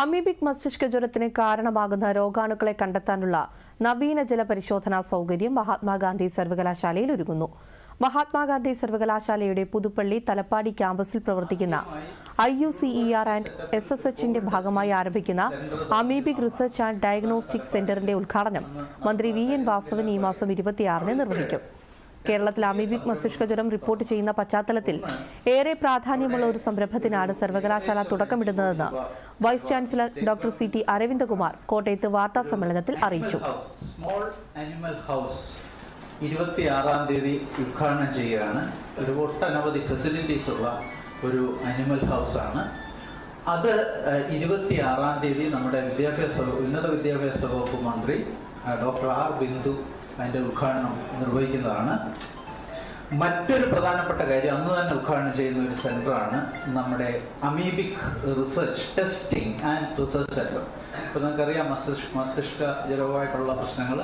Amoebic മസ്തിഷ്ക ജ്വരത്തിന് കാരണമാകുന്ന രോഗാണുക്കളെ കണ്ടെത്താനുള്ള നവീന ജലപരിശോധനാ സൗകര്യം മഹാത്മാഗാന്ധി സർവകലാശാലയിൽ ഒരുങ്ങുന്നു. മഹാത്മാഗാന്ധി സർവകലാശാലയുടെ പുതുപ്പള്ളി തലപ്പാടി ക്യാമ്പസിൽ പ്രവർത്തിക്കുന്ന I U C E R and S S എച്ചിന്റെ ഭാഗമായി ആരംഭിക്കുന്ന അമീബിക് റിസർച്ച് ആൻഡ് ഡയഗ്നോസ്റ്റിക് സെന്ററിന്റെ ഉദ്ഘാടനം മന്ത്രി വി എൻ വാസവൻ ഈ മാസം ഇരുപത്തിയാറിന് നിർവഹിക്കും. കേരളത്തിൽ അമീബിക് മസ്തിഷ്ക ജ്വരം റിപ്പോർട്ട് ചെയ്യുന്ന പശ്ചാത്തലത്തിൽ ഏറെ പ്രാധാന്യമുള്ള ഒരു സംരംഭത്തിനാണ് സർവകലാശാല തുടക്കമിടുന്നതെന്ന് vice chancellor doctor C T Aravindakumar കോട്ടയത്ത് വാർത്താ സമ്മേളനത്തിൽ അറിയിച്ചു. ഇരുപത്തിയാറാം തീയതി ഉദ്ഘാടനം ചെയ്യുകയാണ്. ഒരു ഒട്ടനവധി ഫെസിലിറ്റീസ് ഉള്ള ഒരു അനിമൽ ഹൗസ് ആണ്. അത് ഇരുപത്തിയാറാം തീയതി നമ്മുടെ വിദ്യാഭ്യാസ ഉന്നത വിദ്യാഭ്യാസ വകുപ്പ് മന്ത്രി ഡോക്ടർ ആർ ബിന്ദു അതിന്റെ ഉദ്ഘാടനം നിർവഹിക്കുന്നതാണ്. മറ്റൊരു പ്രധാനപ്പെട്ട കാര്യം അന്ന് തന്നെ ഉദ്ഘാടനം ചെയ്യുന്ന ഒരു സെന്ററാണ് നമ്മുടെ amoebic research testing and research centre. ഇപ്പോൾ നിങ്ങൾക്കറിയാം മസ്തിഷ്ക മസ്തിഷ്ക ജ്വരവുമായിട്ടുള്ള പ്രശ്നങ്ങൾ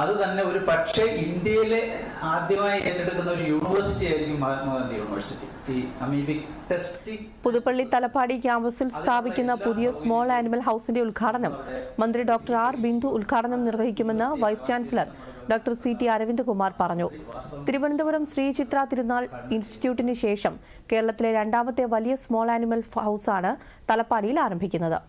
അത് തന്നെ ഒരു പക്ഷേ ഇന്ത്യയിലെ ആദ്യമായി ഏറ്റെടുക്കുന്ന ഒരു യൂണിവേഴ്സിറ്റി ആയിരിക്കും മഹാത്മാഗാന്ധി യൂണിവേഴ്സിറ്റി ഈ അമീബിക് ടെസ്റ്റിംഗ് പുതുപ്പള്ളി തലപ്പാടി ക്യാമ്പസിൽ സ്ഥാപിക്കുന്ന പുതിയ സ്മോൾ ആനിമൽ ഹൗസിന്റെ ഉദ്ഘാടനം മന്ത്രി ഡോക്ടർ ആർ ബിന്ദു ഉദ്ഘാടനം നിർവഹിക്കുമെന്ന് vice chancellor doctor C T Aravindakumar പറഞ്ഞു. തിരുവനന്തപുരം ശ്രീ ചിത്ര തിരുനാൾ ഇൻസ്റ്റിറ്റ്യൂട്ടിന് ശേഷം കേരളത്തിലെ രണ്ടാമത്തെ വലിയ സ്മോൾ ആനിമൽ ഹൌസാണ് തലപ്പാടിയിൽ ആരംഭിക്കുന്നത്.